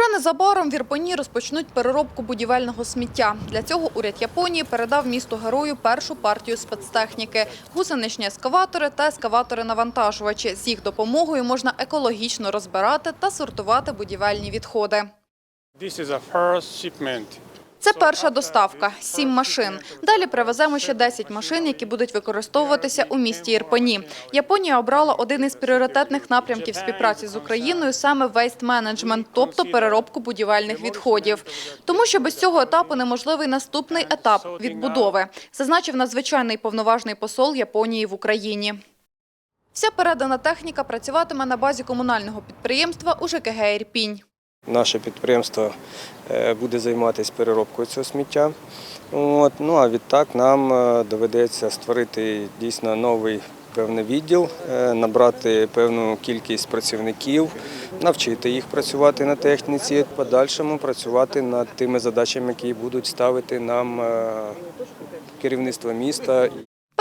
Вже незабаром в Ірпені розпочнуть переробку будівельного сміття. Для цього уряд Японії передав місту герою першу партію спецтехніки – гусеничні ескаватори та ескаватори-навантажувачі. З їх допомогою можна екологічно розбирати та сортувати будівельні відходи. This is a. Це перша доставка – сім машин. Далі привеземо ще 10 машин, які будуть використовуватися у місті Ірпені. Японія обрала один із пріоритетних напрямків співпраці з Україною саме waste management, тобто переробку будівельних відходів. Тому що без цього етапу неможливий наступний етап – відбудови, зазначив надзвичайний повноважний посол Японії в Україні. Вся передана техніка працюватиме на базі комунального підприємства у ЖКГ «Ірпінь». Наше підприємство е, буде займатися переробкою цього сміття. От, ну а відтак нам е, доведеться створити дійсно новий певний відділ, е, набрати певну кількість працівників, навчити їх працювати на техніці, в подальшому працювати над тими задачами, які будуть ставити нам керівництво міста.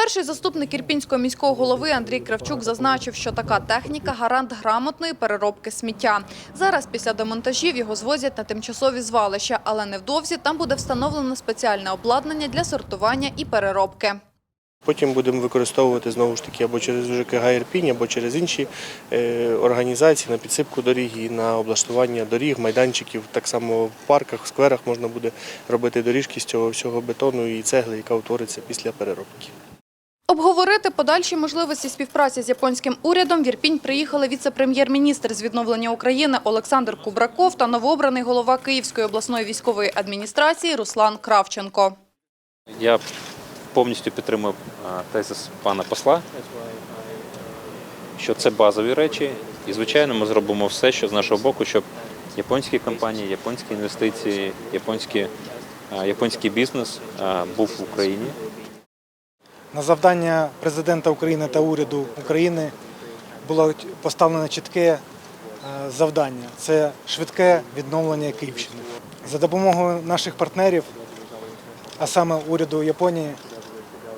Перший заступник Ірпінського міського голови Андрій Кравчук зазначив, що така техніка – гарант грамотної переробки сміття. Зараз після демонтажів його звозять на тимчасові звалища, але невдовзі там буде встановлено спеціальне обладнання для сортування і переробки. Потім будемо використовувати знову ж таки або через ЖКГ Ірпінь, або через інші е, організації на підсипку доріг і на облаштування доріг, майданчиків. Так само в парках, в скверах можна буде робити доріжки з цього всього бетону і цегли, яка утвориться після переробки. Обговорити подальші можливості співпраці з японським урядом в Ірпінь приїхали віце-прем'єр-міністр з відновлення України Олександр Кубраков та новообраний голова Київської обласної військової адміністрації Руслан Кравченко. Я повністю підтримую а, тезис пана посла, що це базові речі. І, звичайно, ми зробимо все, що з нашого боку, щоб японські компанії, японські інвестиції, японські, а, японський бізнес був в Україні. На завдання президента України та уряду України було поставлено чітке е, завдання це швидке відновлення Київщини. За допомогою наших партнерів, а саме уряду Японії,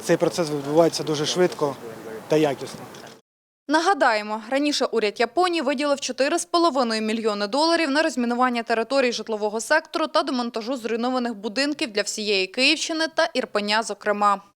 цей процес відбувається дуже швидко та якісно. Нагадаємо, раніше уряд Японії виділив 4,5 мільйони доларів на розмінування територій житлового сектору та демонтажу зруйнованих будинків для всієї Київщини та Ірпеня, зокрема.